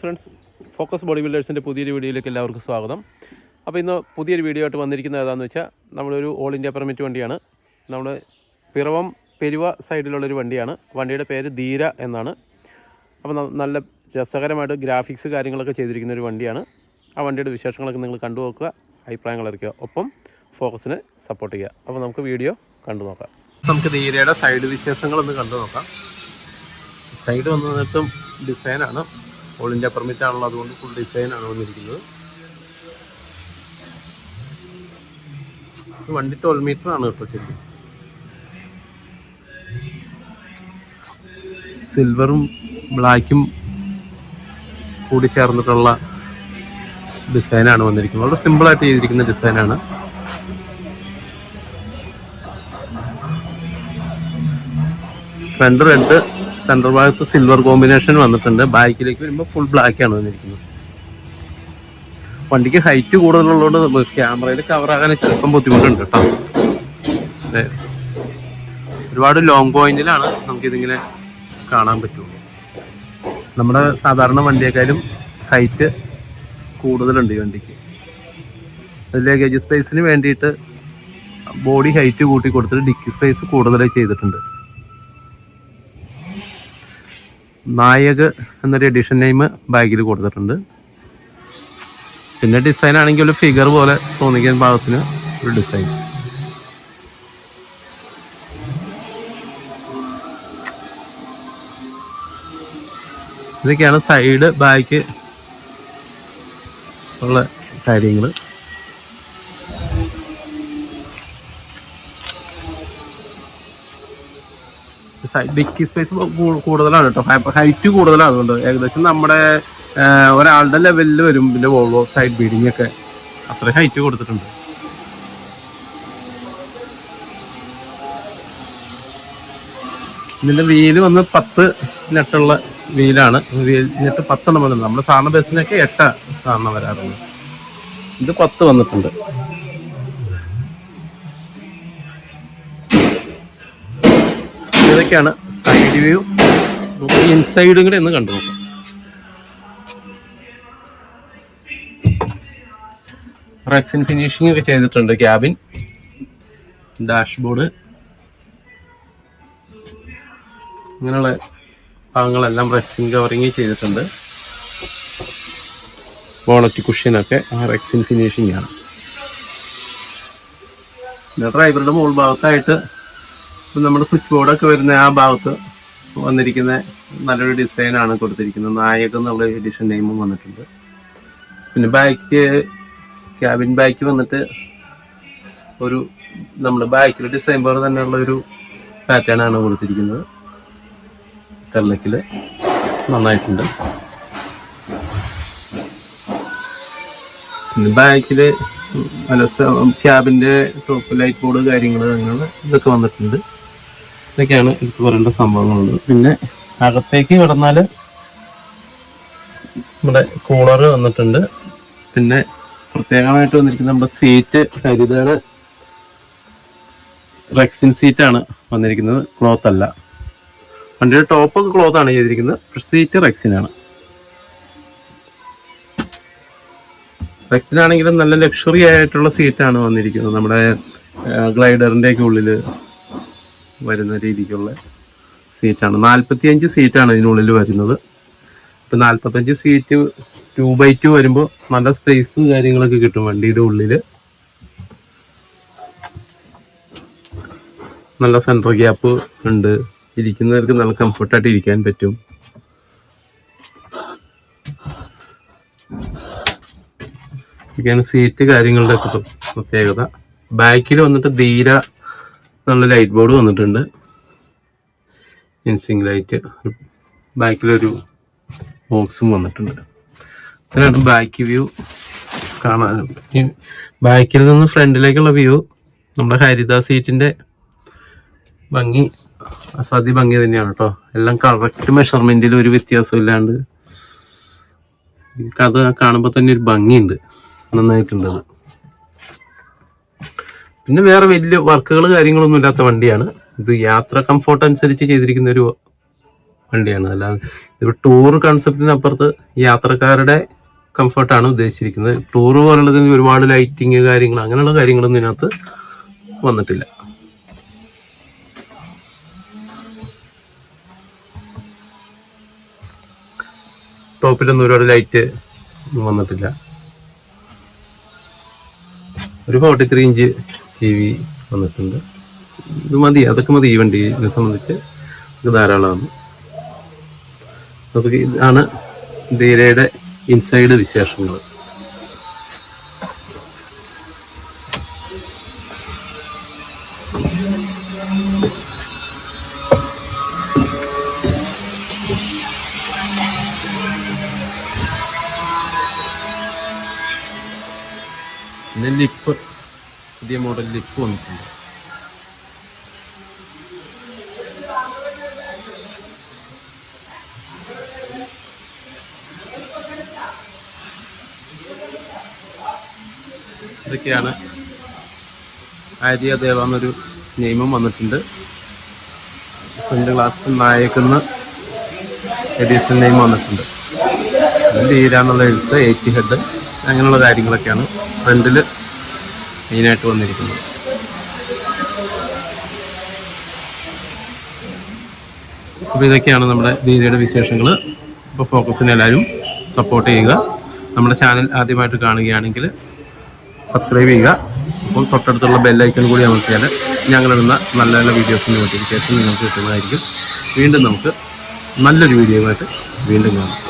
Friends focus body ബിൽഡേഴ്സിന്റെ പുതിയൊരു വീഡിയോയിലേക്ക് എല്ലാവർക്കും സ്വാഗതം. അപ്പോൾ ഇന്ന് പുതിയൊരു വീഡിയോ ആയിട്ട് വന്നിരിക്കുന്നത് ഏതാണെന്ന് വെച്ചാൽ നമ്മളൊരു ഓൾ ഇന്ത്യ പെർമിറ്റ് വണ്ടിയാണ്. നമ്മൾ പിറവം പെരുവ സൈഡിലുള്ളൊരു വണ്ടിയാണ്. വണ്ടിയുടെ പേര് ധീര എന്നാണ്. അപ്പോൾ നല്ല രസകരമായിട്ട് ഗ്രാഫിക്സ് കാര്യങ്ങളൊക്കെ ചെയ്തിരിക്കുന്ന ഒരു വണ്ടിയാണ്. ആ വണ്ടിയുടെ വിശേഷങ്ങളൊക്കെ നിങ്ങൾ കണ്ടു നോക്കുക അഭിപ്രായങ്ങൾ അറിയിക്കുക. ഒപ്പം ഫോക്കസിന് സപ്പോർട്ട് ചെയ്യുക. അപ്പോൾ നമുക്ക് വീഡിയോ കണ്ടു നോക്കാം. നമുക്ക് ധീരയുടെ സൈഡ് വിശേഷങ്ങളൊന്ന് കണ്ടു നോക്കാം. സൈഡ് വന്നിട്ടും ഡിസൈനാണ് ഓൾ ഇന്ത്യ പെർമിറ്റ് ആണല്ലോ അതുകൊണ്ട് ഫുൾ ഡിസൈൻ ആണ് വന്നിരിക്കുന്നത്. വണ്ടി ട്വൽവ് മീറ്റർ ആണ് കേട്ടോ ശരി സിൽവറും ബ്ലാക്കും കൂടി ചേർന്നിട്ടുള്ള ഡിസൈനാണ് വന്നിരിക്കുന്നത്. വളരെ സിമ്പിളായിട്ട് ചെയ്തിരിക്കുന്ന ഡിസൈനാണ് ഫ്രണ്ട് റെഡ് സെൻട്രൽ ഭാഗത്ത് സിൽവർ കോമ്പിനേഷൻ വന്നിട്ടുണ്ട്. ബാക്കിലേക്ക് വരുമ്പോൾ ഫുൾ ബ്ലാക്ക് ആണ് വന്നിരിക്കുന്നത്. വണ്ടിക്ക് ഹൈറ്റ് കൂടുതലുള്ളതുകൊണ്ട് ക്യാമറയിൽ കവറാകാൻ ചിലപ്പം ബുദ്ധിമുട്ടുണ്ട് കേട്ടോ. ഒരുപാട് ലോങ് പോയിന്റിലാണ് നമുക്കിതിങ്ങനെ കാണാൻ പറ്റുള്ളൂ നമ്മുടെ സാധാരണ വണ്ടിയേക്കാളും ഹൈറ്റ് കൂടുതലുണ്ട് ഈ വണ്ടിക്ക്. ലഗേജ് സ്പേസിന് വേണ്ടിയിട്ട് ബോഡി ഹൈറ്റ് കൂട്ടി കൊടുത്തിട്ട് ഡിക്കി സ്പേസ് കൂടുതലായി ചെയ്തിട്ടുണ്ട്. നായക് എന്നൊരു എഡിഷൻ നെയിം ബാഗിൽ കൊടുത്തിട്ടുണ്ട്. പിന്നെ ഡിസൈൻ ആണെങ്കിൽ ഒരു ഫിഗർ പോലെ തോന്നിക്കുന്ന ഭാഗത്തിന് ഒരു ഡിസൈൻ ഇതൊക്കെയാണ് സൈഡ് ബാക്ക് ഉള്ള കാര്യങ്ങൾ ഡിക്കി സ്പേസ് കൂടുതലാണ് കേട്ടോ. ഹൈറ്റ് കൂടുതലാണ് അതുകൊണ്ട് ഏകദേശം നമ്മുടെ ഒരാളുടെ ലെവലിൽ വരും പിന്നെ വോൾവോ സൈഡ് ബീഡിങ് ഒക്കെ. അത്ര ഹൈറ്റ് കൊടുത്തിട്ടുണ്ട്. ഇതിന്റെ വീൽ വന്ന് പത്ത് നെട്ടുള്ള വീലാണ് വീൽ നെട്ട് പത്തെണ്ണം വന്നിട്ടുണ്ട്. നമ്മുടെ സാധാരണ ബസ്സിനൊക്കെ എട്ടാണ് സാധാരണ വരാറുണ്ട് ഇത് പത്ത് വന്നിട്ടുണ്ട്. ഇതൊക്കെയാണ് സൈഡ് വ്യൂ ഇൻസൈഡും കൂടെ ഒന്ന് കണ്ടു നോക്കാം. റെക്സിൻ ഫിനിഷിംഗ് ഒക്കെ ചെയ്തിട്ടുണ്ട് ക്യാബിൻ ഡാഷ്ബോർഡ് ഇങ്ങനെയുള്ള ഭാഗങ്ങളെല്ലാം റെക്സിൻ കവറിങ് ചെയ്തിട്ടുണ്ട്. ബോണറ്റ് കുഷ്യനൊക്കെ റെക്സിൻ ഫിനിഷിംഗ് ആണ്. ഡ്രൈവറുടെ മുകൾ ഭാഗത്തായിട്ട് ഇപ്പം നമ്മുടെ സ്വിച്ച് ബോർഡൊക്കെ വരുന്ന ആ ഭാഗത്ത് വന്നിരിക്കുന്ന നല്ലൊരു ഡിസൈനാണ് കൊടുത്തിരിക്കുന്നത്. നായക എന്നുള്ള എഡിഷൻ നെയിമും വന്നിട്ടുണ്ട്. പിന്നെ ബാക്ക് ക്യാബിൻ ബാക്ക് വന്നിട്ട് ഒരു നമ്മൾ ബാക്കിൽ ഡിസൈൻ പോലെ തന്നെയുള്ള ഒരു പാറ്റേൺ ആണ് കൊടുത്തിരിക്കുന്നത്. കല്ലക്കിൽ നന്നായിട്ടുണ്ട്. പിന്നെ ബാക്കിൽ അല്ല ക്യാബിന്റെ ടോപ്പ് ലൈറ്റ് ബോർഡ് കാര്യങ്ങൾ അങ്ങനെ ഇതൊക്കെ വന്നിട്ടുണ്ട്. ഇതൊക്കെയാണ് എനിക്ക് പറയേണ്ട സംഭവങ്ങളുള്ളത്. പിന്നെ അകത്തേക്ക് കിടന്നാൽ നമ്മുടെ കൂളർ വന്നിട്ടുണ്ട്. പിന്നെ പ്രത്യേകമായിട്ട് വന്നിരിക്കുന്ന നമ്മുടെ സീറ്റ് ഹരിതയുടെ റെക്സിൻ സീറ്റാണ് വന്നിരിക്കുന്നത്. ക്ലോത്ത് അല്ല. വണ്ടിയുടെ ടോപ്പ് ക്ലോത്ത് ആണ് ചെയ്തിരിക്കുന്നത്. സീറ്റ് റെക്സിനാണ് റെക്സിനാണെങ്കിലും നല്ല ലക്ഷറി ആയിട്ടുള്ള സീറ്റാണ് വന്നിരിക്കുന്നത്. നമ്മുടെ ഗ്ലൈഡറിന്റെ ഒക്കെ ഉള്ളിൽ വരുന്ന രീതിക്കുള്ള സീറ്റാണ് നാൽപ്പത്തിയഞ്ച് സീറ്റാണ് ഇതിനുള്ളിൽ വരുന്നത്. ഇപ്പം നാൽപ്പത്തഞ്ച് സീറ്റ് ടു ബൈ ടു വരുമ്പോൾ നല്ല സ്പേസ് കാര്യങ്ങളൊക്കെ കിട്ടും വണ്ടിയുടെ ഉള്ളിൽ നല്ല സെൻട്രൽ ഗ്യാപ്പ് ഉണ്ട്. ഇരിക്കുന്നവർക്ക് നല്ല കംഫർട്ടായിട്ട് ഇരിക്കാൻ പറ്റും. ഇതൊക്കെയാണ് സീറ്റ് കാര്യങ്ങളുടെ പ്രത്യേകത. ബാക്കിൽ വന്നിട്ട് ധീര എന്നുള്ള ലൈറ്റ് ബോർഡ് വന്നിട്ടുണ്ട്. ഇൻസിങ് ലൈറ്റ് ബാക്കിലൊരു ബോക്സും വന്നിട്ടുണ്ട്. ഇതിനാണ് ബാക്ക് വ്യൂ കാണാനുണ്ട് ബാക്കിൽ നിന്ന് ഫ്രണ്ടിലേക്കുള്ള വ്യൂ നമ്മുടെ ഹരിത സീറ്റിന്റെ ഭംഗി അസാധ്യ ഭംഗി തന്നെയാണ് കേട്ടോ എല്ലാം കറക്റ്റ് മെഷർമെന്റിൽ ഒരു വ്യത്യാസം ഇല്ലാണ്ട്. അത് കാണുമ്പോൾ തന്നെ ഒരു ഭംഗിയുണ്ട്. നന്നായിട്ടുണ്ട് അത്. പിന്നെ വേറെ വലിയ വർക്കുകൾ കാര്യങ്ങളൊന്നും ഇല്ലാത്ത വണ്ടിയാണ്. ഇത് യാത്ര കംഫോർട്ട് അനുസരിച്ച് ചെയ്തിരിക്കുന്ന ഒരു വണ്ടിയാണ്. അല്ലാതെ ഇത് ടൂർ കൺസെപ്റ്റിനപ്പുറത്ത് യാത്രക്കാരുടെ കംഫർട്ടാണ് ഉദ്ദേശിച്ചിരിക്കുന്നത്. ടൂർ പോലുള്ളതിന് ഒരുപാട് ലൈറ്റിങ് കാര്യങ്ങൾ അങ്ങനെയുള്ള കാര്യങ്ങളൊന്നും ഇതിനകത്ത് വന്നിട്ടില്ല. ടോപ്പിലൊന്നും ഒരുപാട് ലൈറ്റ് വന്നിട്ടില്ല. ഒരു forty three inch T V വന്നിട്ടുണ്ട്. ഇത് മതി അതൊക്കെ മതി ഈ വണ്ടിയെ സംബന്ധിച്ച് ഇത് ധാരാളമാണ്. അപ്പോൾ ഇതാണ് ധീരയുടെ ഇൻസൈഡ് വിശേഷങ്ങൾ. പിന്നെ ലിപ്പ് പുതിയ മോഡൽ ലിപ്പ് വന്നിട്ടുണ്ട്. ഇതൊക്കെയാണ് ആര്യ ദേവ എന്നൊരു നിയമം വന്നിട്ടുണ്ട്. ഫ്രണ്ട് ക്ലാസ് നായക്കുന്ന എഡീഷൻ നെയിം വന്നിട്ടുണ്ട്. ലീര എന്നുള്ള എഴുത്ത് എയ്റ്റ് ഹെഡ് അങ്ങനെയുള്ള കാര്യങ്ങളൊക്കെയാണ്. ഫ്രണ്ടിൽ മെയിനായിട്ട് വന്നിരിക്കുന്നത്. അപ്പോൾ ഇതൊക്കെയാണ് നമ്മുടെ ദീനയുടെ വിശേഷങ്ങൾ അപ്പോൾ ഫോക്കസിന് എല്ലാവരും സപ്പോർട്ട് ചെയ്യുക. നമ്മുടെ ചാനൽ ആദ്യമായിട്ട് കാണുകയാണെങ്കിൽ സബ്സ്ക്രൈബ് ചെയ്യുക. അപ്പോൾ തൊട്ടടുത്തുള്ള ബെല്ലൈക്കൺ കൂടി അമർത്തിയാൽ ഞങ്ങളിടുന്ന നല്ല നല്ല വീഡിയോസിന് നോട്ടിഫിക്കേഷൻ നിങ്ങൾക്ക് കിട്ടുന്നതായിരിക്കും. വീണ്ടും നമുക്ക് നല്ലൊരു വീഡിയോയുമായിട്ട് വീണ്ടും കാണാം.